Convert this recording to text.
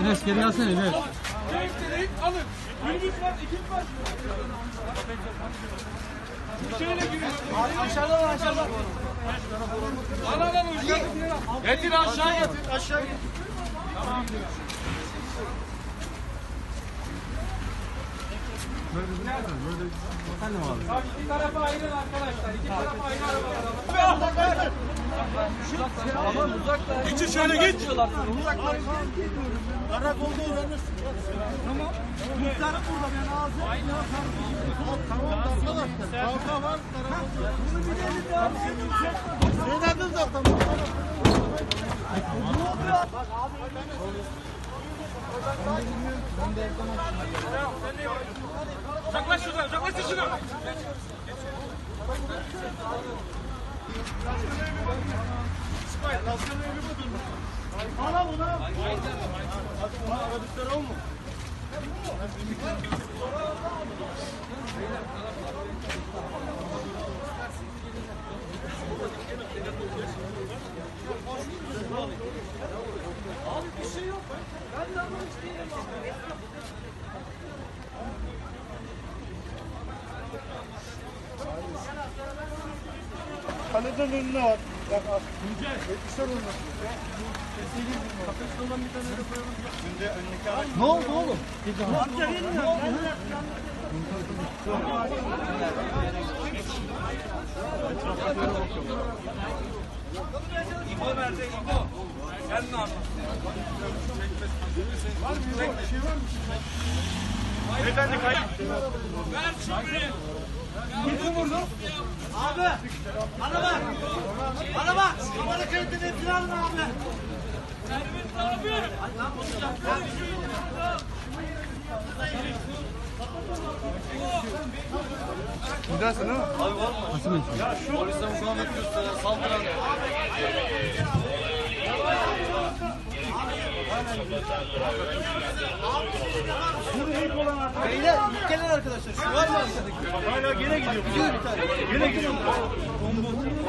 Enes geri gelsene Enes. Elektriği alın. Minibüs var, ekip var. Şöyle giriyor. Aşağıda var aşağıda. Al al al uçak. Getir aşağı getir. Aşağı git. Bak iki tarafa ayrılın arkadaşlar. İki tarafa ayrı araba. Geçin şöyle geç. Karakolda öğrenirsin. Tamam. Muhtarım burada ben ağzım. Tamam arkadaşlar. Kavga var karakolda. Bunu bir elinde Söyledim zaten. Uzaklaş şuradan. Uzaklaş şuradan. Bana buna. Aradıkları olma. Kaleden önüne var. Bak bak. Yetişler onu. Ne oldu oğlum? Amca bilmiyorum. İbo nerede? İbo. Sen ne yapıyorsun? Beyefendi kayıp. Ver şurayı. Abi. Bana bak. Bana bak. Kamera kayıtını hepsini alın abi. Servis abi. Gidersin ha? Abi var mı? Ya şu. Polise mukavemet gösteren saldıran. Beyler, gelen arkadaşlar. Şu var mı arkadaki? Hala gene gidiyor. Gidiyor bir tane. Gene gidiyor.